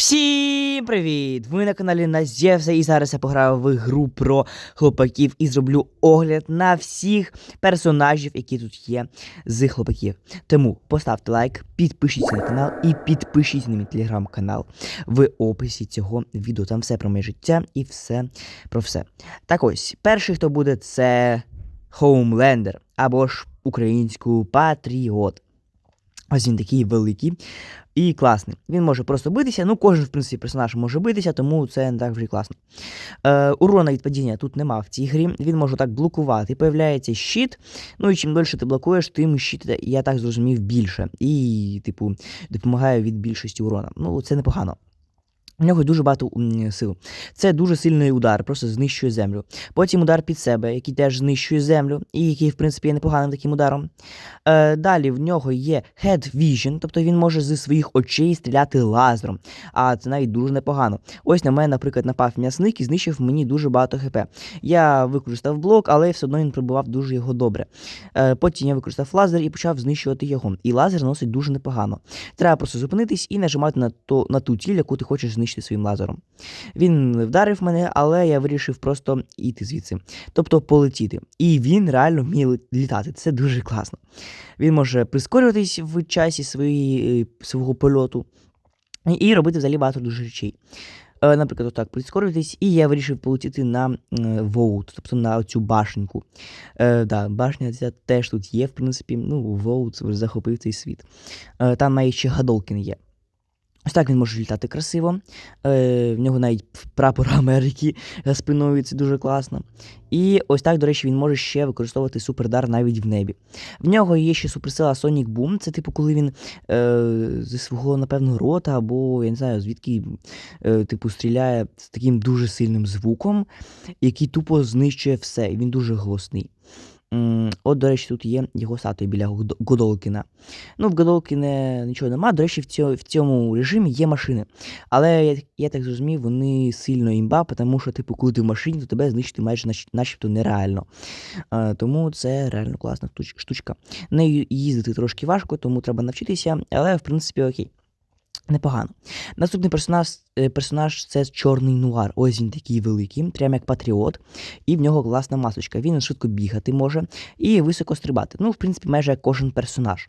Всім привіт! Ви на каналі Назєвса і зараз я пограю в гру про хлопаків і зроблю огляд на всіх персонажів, які тут є з хлопаків. Тому поставте лайк, підпишіться на канал і підпишіться на мій телеграм-канал в описі цього відео. Там все про моє життя і все про все. Так ось, перший, хто буде, це Хоумлендер або ж українську Патріот. Ось він такий великий і класний. Він може просто битися. Ну, кожен, в принципі, персонаж може битися, тому це не так вже і класно. Е, урона від падіння тут нема в цій грі. Він може так блокувати. Появляється щит. Ну і чим дольше ти блокуєш, тим щит, я так зрозумів, більше. І, типу, допомагає від більшості урона. Ну, це непогано. У нього дуже багато сил. Це дуже сильний удар, просто знищує землю. Потім удар під себе, який теж знищує землю, і який, в принципі, є непоганим таким ударом. Е, далі в нього є Head Vision, тобто він може зі своїх очей стріляти лазером. А це навіть дуже непогано. Ось на мене, наприклад, напав м'ясник і знищив мені дуже багато хп. Я використав блок, але все одно він прибував дуже його добре. Е, потім я використав лазер і почав знищувати його. І лазер носить дуже непогано. Треба просто зупинитись і нажимати на, то, на ту ціль, яку ти хочеш знищити своїм лазером. Він вдарив мене, але я вирішив просто йти звідси. Тобто полетіти. І він реально вміє літати. Це дуже класно. Він може прискорюватись в часі своєї, е, свого польоту і- і робити взагалі багато дуже речей. Е, Наприклад, отак прискорюватись, і я вирішив полетіти на Воут, тобто на цю башеньку. Е, да, башня ця теж тут є, в принципі. Ну, Воут захопив цей світ. Е, там навіть ще Гадолкін є. Ось так він може літати красиво. Е, в нього навіть прапор Америки за спиною це дуже класно. І ось так, до речі, він може ще використовувати супердар навіть в небі. В нього є ще суперсила Sonic Boom. Це типу, коли він е, зі свого, напевно, рота, або я не знаю, звідки е, типу, стріляє з таким дуже сильним звуком, який тупо знищує все. І він дуже голосний. От, до речі, тут є його статуя біля Годолкіна. Ну, в Годолкіна нічого нема. До речі, в цьому, в цьому режимі є машини. Але я, я так зрозумів, вони сильно імба, тому що, типу, коли ти в машині, то тебе знищити майже начебто нереально. А, тому це реально класна штучка. Нею їздити трошки важко, тому треба навчитися, але в принципі окей. Непогано. Наступний персонаж, е, персонаж це чорний нуар. Ось він такий великий, прям як патріот, і в нього класна масочка. Він швидко бігати може і високо стрибати. Ну, в принципі, майже як кожен персонаж.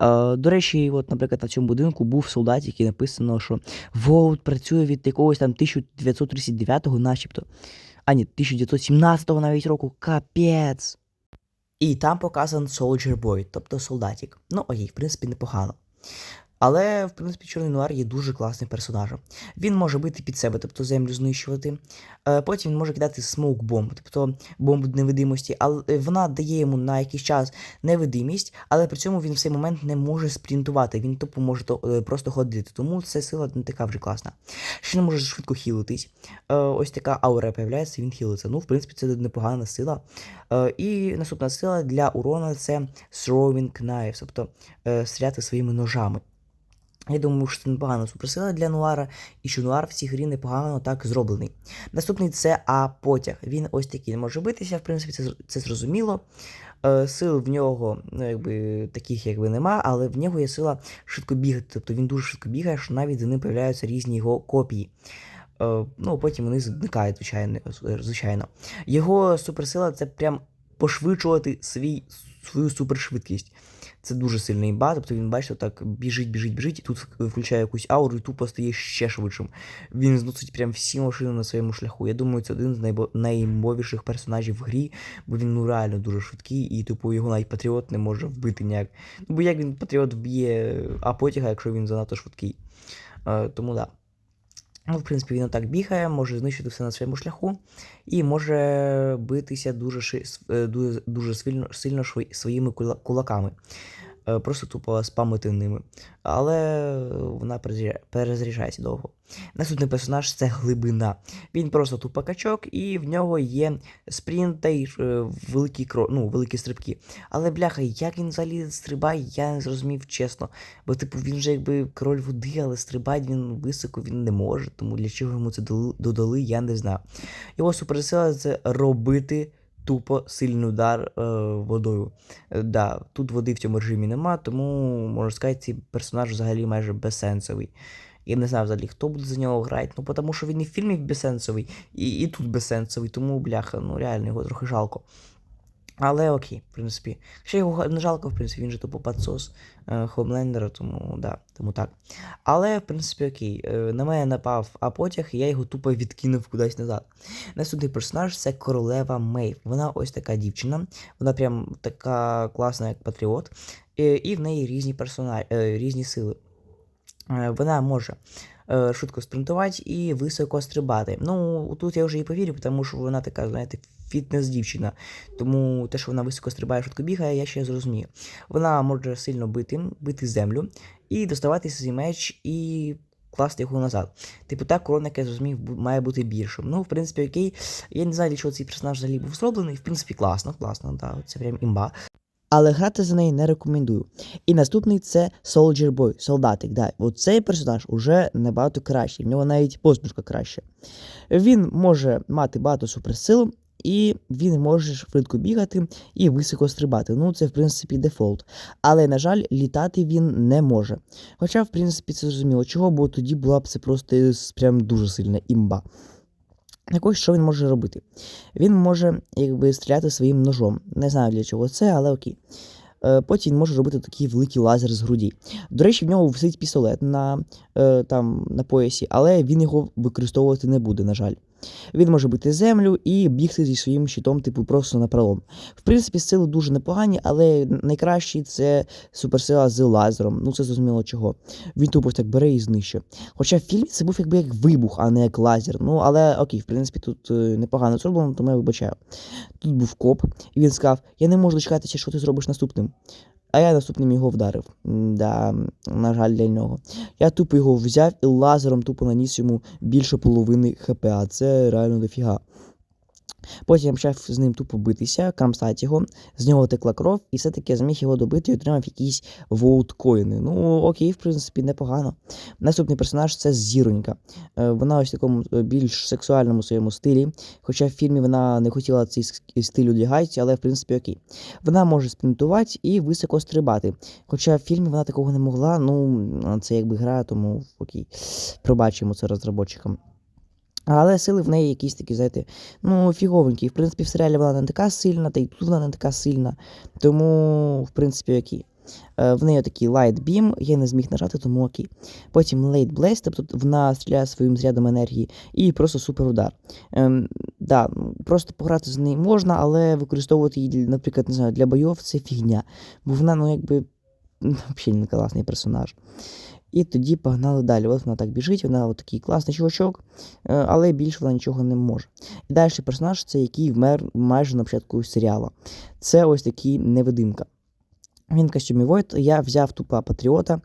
Е, до речі, от, наприклад, на цьому будинку був солдат, який написано, що Воут працює від якогось там 1939-го, начебто. А ні, 1917-го навіть року. Капець. І там показан Soldier Boy, тобто солдатик. Ну, окей, в принципі, непогано. Але, в принципі, Чорний Нуар є дуже класним персонажем. Він може бити під себе, тобто землю знищувати. Е, Потім він може кидати смоук бомб, тобто бомбу невидимості, але вона дає йому на якийсь час невидимість, але при цьому він в цей момент не може спринтувати, він тупо може е, просто ходити. Тому це сила не така вже класна. Ще не може швидко хілитись. Е, Ось така аура появляється, він хілиться. Ну, в принципі, це непогана сила. І наступна сила для урона це throwing knives, тобто стріляти своїми ножами. Я думаю, що це непогана суперсила для Нуара, і що Нуар в цій грі непогано так зроблений. Наступний це А-потяг. Він ось такий не може битися, в принципі, це, це зрозуміло. Е, сил в нього ну, якби, таких якби нема, але в нього є сила швидко бігати. Тобто він дуже швидко бігає, що навіть за ним появляються різні його копії. Е, ну, потім вони зникають, звичайно. звичайно. Його суперсила це прям пошвидшувати свій, свою супершвидкість. Це дуже сильний імба, тобто він, бачите, так біжить, біжить, біжить, і тут включає якусь ауру і тупо стає ще швидшим. Він зносить прям всі машини на своєму шляху. Я думаю, це один з найбо... найімовіших персонажів в грі, бо він ну реально дуже швидкий, і типу його навіть патріот не може вбити ніяк. Ну бо як він патріот вб'є а потяга, якщо він занадто швидкий. Е, тому да. Ну, в принципі, він отак бігає, може знищити все на своєму шляху і може битися дуже, е, дуже, дуже сильно, сильно своїми кулаками. Е, Просто тупо спамити ними. Але вона перезаря- перезаряджається довго. Наступний персонаж це глибина. Він просто тупо качок, і в нього є спринт та й е, великі, кро... ну, великі стрибки. Але бляха, як він взагалі стрибає, я не зрозумів чесно. Бо, типу, він же якби король води, але стрибати він високо він не може. Тому для чого йому це додали, я не знаю. Його суперсила це робити тупо сильний удар е, водою. Е, да, тут води в цьому режимі нема, тому можна сказати, цей персонаж взагалі майже безсенсовий. Я не знаю взагалі, хто буде за нього грати, ну тому що він і в фільмі безсенсовий, і, і тут безсенсовий, тому бляха, ну реально його трохи жалко. Але окей, в принципі. Ще його не жалко, в принципі, він же тупо подсос е, Хомлендера, тому да, тому так. Але, в принципі, окей, е, на мене напав а потяг, і я його тупо відкинув кудись назад. Наступний персонаж це королева Мейв. Вона ось така дівчина, вона прям така класна, як патріот, і в неї різні персонажі, е, різні сили. Вона може швидко спринтувати і високо стрибати. Ну, тут я вже і повірю, тому що вона така, знаєте, фітнес-дівчина. Тому те, що вона високо стрибає, швидко бігає, я ще зрозумію. Вона може сильно бити, бити землю і доставати свій меч і класти його назад. Типу, так, корона, як я зрозумів, має бути більшим. Ну, в принципі, окей. Я не знаю, для чого цей персонаж взагалі був зроблений. В принципі, класно, класно, да, це прям імба. Але грати за неї не рекомендую. І наступний це Soldier Boy, солдатик. Да. От цей персонаж уже набагато кращий, в нього навіть посмішка краще. Він може мати багато суперсил, і він може швидко бігати і високо стрибати. Ну, це, в принципі, дефолт. Але, на жаль, літати він не може. Хоча, в принципі, це зрозуміло чого, бо тоді була б це просто прям дуже сильна імба. Так ось, що він може робити? Він може якби стріляти своїм ножом. Не знаю для чого це, але окей. Е, Потім він може робити такий великий лазер з груді. До речі, в нього висить пістолет на, е, там, на поясі, але він його використовувати не буде, на жаль. Він може бити землю і бігти зі своїм щитом, типу, просто на пролом. В принципі, сили дуже непогані, але найкращий це суперсила з лазером. Ну, це зрозуміло чого. Він тупо так бере і знищує. Хоча в фільмі це був якби як вибух, а не як лазер. Ну, але окей, в принципі, тут е, непогано зроблено, тому я вибачаю. Тут був коп, і він сказав: Я не можу дочекатися, що ти зробиш наступним. А я наступним його вдарив. Да, на жаль, для нього. Я тупо його взяв і лазером тупо наніс йому більше половини хп, а це реально дофіга. Потім почав з ним тупо битися, крамстати його, з нього текла кров, і все-таки зміг його добити і отримав якісь воуткоїни. Ну, окей, в принципі, непогано. Наступний персонаж це Зіронька. Е, Вона ось в такому е, більш сексуальному своєму стилі. Хоча в фільмі вона не хотіла цей стиль одягати, але в принципі окей. Вона може спринтувати і високо стрибати. Хоча в фільмі вона такого не могла, ну це якби гра, тому окей. Пробачимо це розробникам. Але сили в неї якісь такі, знаєте, ну, фіговенькі. В принципі, в серіалі вона не така сильна, та й тут вона не така сильна. Тому, в принципі, окей. Е, В неї такий Light Beam, я не зміг нажати, тому окей. Потім Late Blaze, тобто вона стріляє своїм зарядом енергії, і просто суперудар. Ем, да, ну, просто пограти з нею можна, але використовувати її, наприклад, не знаю, для бойов це фігня. Бо вона, ну, якби, взагалі не класний персонаж. І тоді погнали далі. От вона так біжить, вона от такий класний чувачок, е, але більше вона нічого не може. І далі персонаж, це який вмер майже на початку серіалу. Це ось такий невидимка. Він в костюмі Войт, я взяв тупа патріота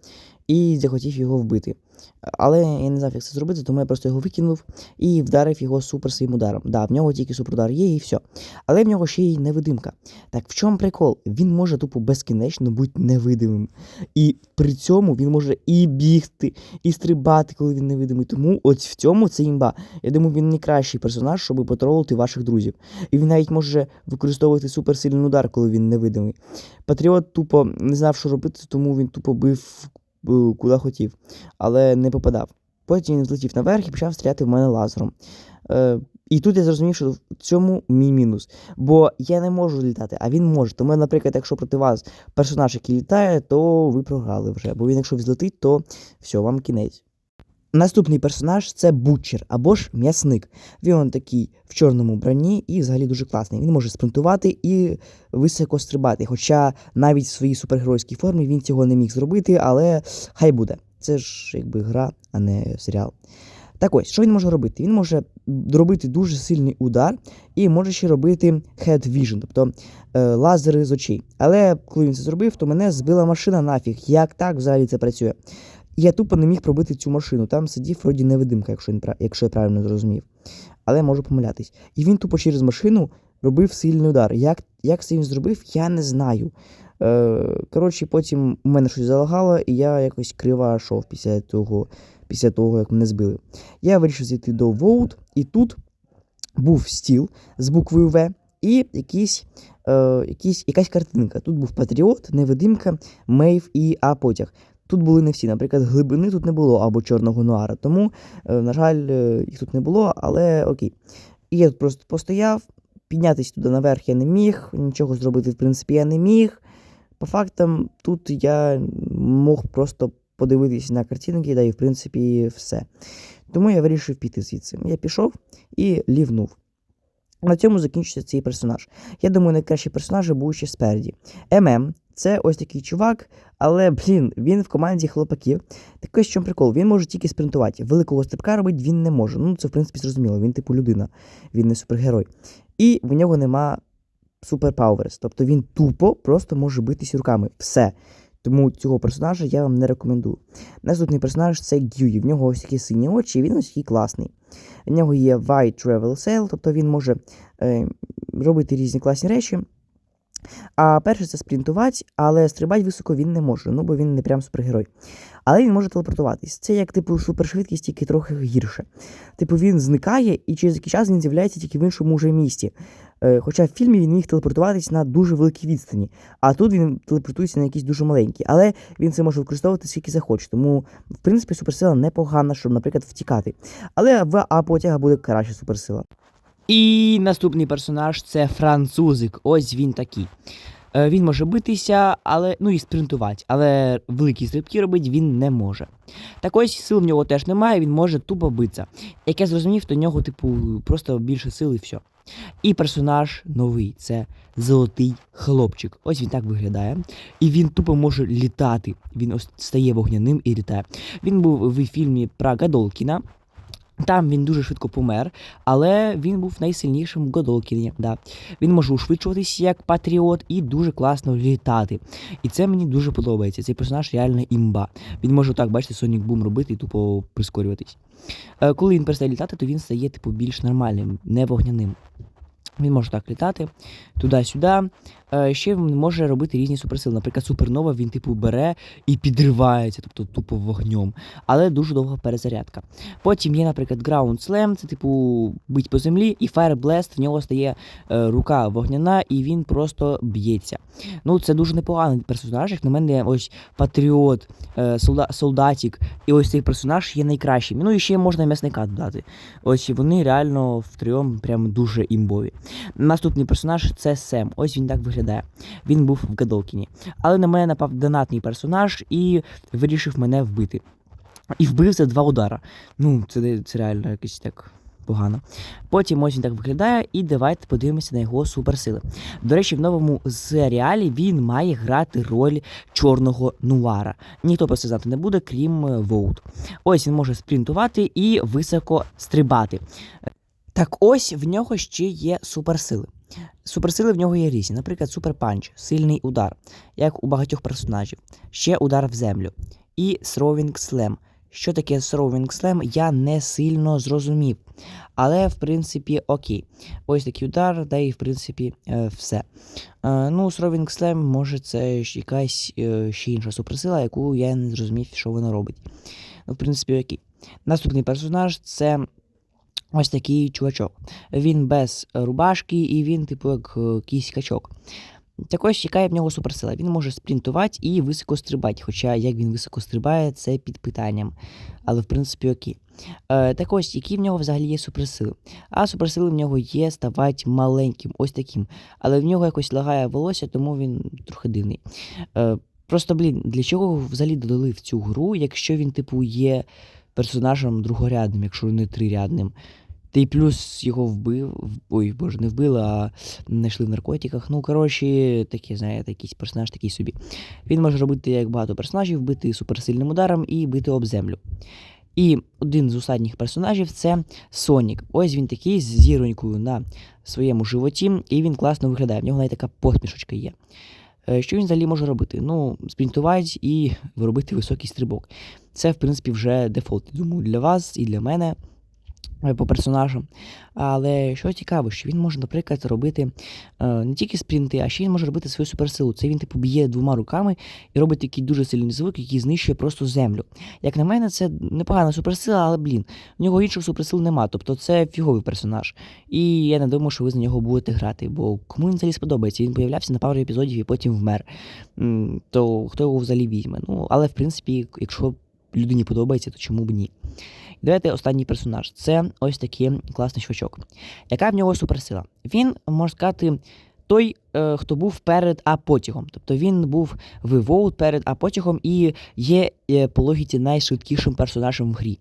і захотів його вбити. Але я не знав, як це зробити, тому я просто його викинув і вдарив його супер своїм ударом. Да, в нього тільки суперудар є і все. Але в нього ще й невидимка. Так в чому прикол? Він може тупо безкінечно бути невидимим. І при цьому він може і бігти, і стрибати, коли він невидимий. Тому ось в цьому це імба. Я думаю, він найкращий персонаж, щоб потролити ваших друзів. І він навіть може використовувати суперсильний удар, коли він невидимий. Патріот тупо не знав, що робити, тому він тупо бив куди хотів, але не попадав. Потім він злетів наверх і почав стріляти в мене лазером. Е, і тут я зрозумів, що в цьому мій мінус. Бо я не можу літати, а він може. Тому, наприклад, якщо проти вас персонаж, який літає, то ви програли вже. Бо він, якщо взлетить, то все, вам кінець. Наступний персонаж це бутчер або ж м'ясник. Він такий в чорному броні і взагалі дуже класний. Він може спринтувати і високо стрибати. Хоча навіть в своїй супергеройській формі він цього не міг зробити, але хай буде. Це ж якби гра, а не серіал. Так ось, що він може робити? Він може робити дуже сильний удар і може ще робити head vision, тобто е, лазери з очей. Але коли він це зробив, то мене збила машина нафіг. Як так взагалі це працює? Я тупо не міг пробити цю машину. Там сидів вроді невидимка, якщо, він, якщо я правильно зрозумів. Але можу помилятись. І він тупо через машину робив сильний удар. Як, як це він зробив, я не знаю. Е, коротше, потім у мене щось залагало, і я якось криво йшов після того, після того, як мене збили. Я вирішив зайти до Vote, і тут був стіл з буквою В і якийсь, е, якийсь, якась картинка. Тут був Патріот, невидимка, Мейв і А потяг. Тут були не всі. Наприклад, глибини тут не було або чорного нуара. Тому, е, на жаль, е, їх тут не було, але окей. І я тут просто постояв, піднятися туди наверх я не міг, нічого зробити, в принципі, я не міг. По фактам, тут я мог просто подивитись на картинки, да і в принципі все. Тому я вирішив піти звідси. Я пішов і лівнув. На цьому закінчиться цей персонаж. Я думаю, найкращі персонажі будуть ще спереді. ММ це ось такий чувак, але, блін, він в команді хлопаків. Так ось чому прикол, він може тільки спринтувати. Великого стрибка робити він не може. Ну, це в принципі зрозуміло, він типу людина, він не супергерой. І в нього нема суперпауерс. Тобто він тупо просто може битись руками. Все. Тому цього персонажа я вам не рекомендую. Наступний персонаж це Гюї. В нього ось такі сині очі, і він ось такий класний. В нього є White Travel Sail, тобто він може е, робити різні класні речі. А перше це спринтувати, але стрибати високо він не може, ну бо він не прям супергерой. Але він може телепортуватись. Це як, типу, супершвидкість, тільки трохи гірше. Типу, він зникає, і через який час він з'являється тільки в іншому вже місті. Е, хоча в фільмі він міг телепортуватись на дуже великій відстані, а тут він телепортується на якісь дуже маленькі. Але він це може використовувати скільки захоче. Тому, в принципі, суперсила непогана, щоб, наприклад, втікати. Але в А потяга буде краща суперсила. І наступний персонаж це французик. Ось він такий. Е, Він може битися, але ну і спринтувати, але великі стрибки робити він не може. Так ось сил в нього теж немає, він може тупо битися. Як я зрозумів, то в нього, типу, просто більше сил і все. І персонаж новий це золотий хлопчик. Ось він так виглядає. І він тупо може літати. Він стає вогняним і літає. Він був в фільмі про Гадолкіна. Там він дуже швидко помер, але він був найсильнішим Годокіні. Да. Він може ушвидшуватись як патріот і дуже класно літати. І це мені дуже подобається. Цей персонаж реально імба. Він може так, бачите, Сонік Бум робити і тупо прискорюватись. Е, Коли він перестає літати, то він стає типу більш нормальним, не вогняним. Він може так літати туди-сюди. Е, Ще він може робити різні суперсили. Наприклад, супернова він типу бере і підривається, тобто тупо вогнем. Але дуже довга перезарядка. Потім є, наприклад, Ground Slam, це типу бить по землі, і Fire Blast, в нього стає е, рука вогняна, і він просто б'ється. Ну, це дуже непоганий персонаж. Як на мене, ось Патріот, е, солда, Солдатік, і ось цей персонаж є найкращим. Ну і ще можна м'ясника додати. Ось вони реально втрьом прям дуже імбові. Наступний персонаж це Сем. Ось він так виглядає. Він був в Гадолкіні. Але на мене напав донатний персонаж і вирішив мене вбити. І вбив за два удара. Ну, це, це реально якось так погано. Потім ось він так виглядає, і давайте подивимося на його суперсили. До речі, в новому серіалі він має грати роль чорного нуара. Ніхто про це знати не буде, крім е, Воут. Ось він може спринтувати і високо стрибати. Так ось в нього ще є суперсили. Суперсили в нього є різні, наприклад, суперпанч, сильний удар, як у багатьох персонажів, ще удар в землю і Throwing Slam. Що таке Throwing Slam, я не сильно зрозумів. Але, в принципі, окей. Ось такий удар, да і в принципі е, все. Е, ну, Throwing Slam, може, це якась е, ще інша суперсила, яку я не зрозумів, що вона робить. Ну, в принципі, окей. Наступний персонаж це ось такий чувачок. Він без рубашки і він, типу, як е, якийсь качок. Так ось яка є в нього суперсила. Він може спринтувати і високо стрибати. Хоча як він високо стрибає, це під питанням. Але в принципі окей. Е, так ось, які в нього взагалі є суперсили? А суперсили в нього є ставати маленьким, ось таким. Але в нього якось лагає волосся, тому він трохи дивний. Е, просто, блін, для чого взагалі додали в цю гру, якщо він, типу, є персонажем другорядним, якщо не трирядним. Та й плюс його вбив. Ой, боже, не вбили, а знайшли в наркотиках. Ну, коротше, такий, знаєте, якийсь персонаж такий собі. Він може робити як багато персонажів, бити суперсильним ударом і бити об землю. І один з останніх персонажів це Сонік. Ось він такий з зіронькою на своєму животі, і він класно виглядає. В нього навіть така посмішечка є. Е, Що він взагалі може робити? Ну, спринтувати і виробити високий стрибок. Це, в принципі, вже дефолт. Думаю, для вас і для мене. Е, по персонажам. Але що цікаво, що він може, наприклад, робити е, не тільки спринти, а ще він може робити свою суперсилу. Це він типу б'є двома руками і робить такий дуже сильний звук, який знищує просто землю. Як на мене, це непогана суперсила, але блін, в нього інших суперсил нема. Тобто це фіговий персонаж. І я не думаю, що ви за нього будете грати, бо кому він взагалі сподобається. Він появлявся на пару епізодів і потім вмер. То хто його взагалі візьме? Ну, але в принципі, якщо людині подобається, то чому б ні? Давайте останній персонаж. Це ось такий класний чувачок. Яка в нього суперсила? Він, можна сказати, той, е, хто був перед А-потягом. Тобто він був в Evolve перед А-потягом і є е, по логіці найшвидкішим персонажем в грі.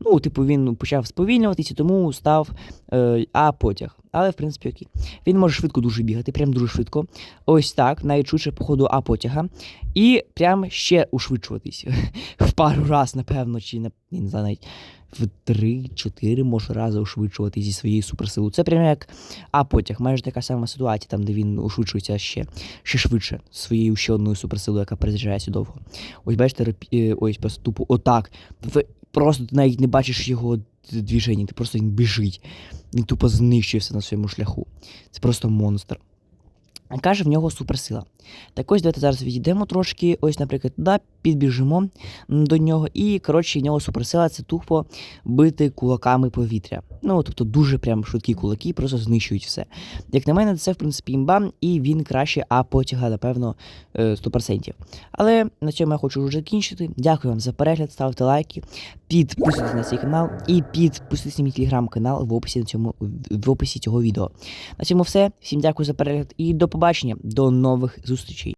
Ну, типу, він почав сповільнюватися, тому став е, А-потяг. Але, в принципі, окей. Він може швидко дуже бігати, прям дуже швидко. Ось так, навіть по ходу А-потяга. І прям ще ушвидшуватись. в пару раз, напевно, чи не знаю, навіть в 3-4 може рази ушвидшувати зі своєю суперсилою. Це прямо як А-потяг, майже така сама ситуація, там, де він ушвидшується ще, ще швидше своєю ще одною суперсилою, яка перезаряджається довго. Ось бачите, е, ось просто тупо отак. Просто ти навіть не бачиш його движення, ти просто він біжить. Він тупо знищує на своєму шляху. Це просто монстр. Каже, в нього суперсила. Так ось давайте зараз відійдемо трошки, ось, наприклад, туди, підбіжимо до нього, і, коротше, в нього суперсила це тупо бити кулаками повітря. Ну, тобто дуже прям швидкі кулаки, просто знищують все. Як на мене, це, в принципі, імба, і він краще А потяга, напевно, е, 100%. Але на цьому я хочу вже закінчити. Дякую вам за перегляд, ставте лайки, підписуйтесь на цей канал і підписуйтесь на мій телеграм-канал в описі, на цьому, в описі цього відео. На цьому все. Всім дякую за перегляд і до побачення, до нових зустрічей.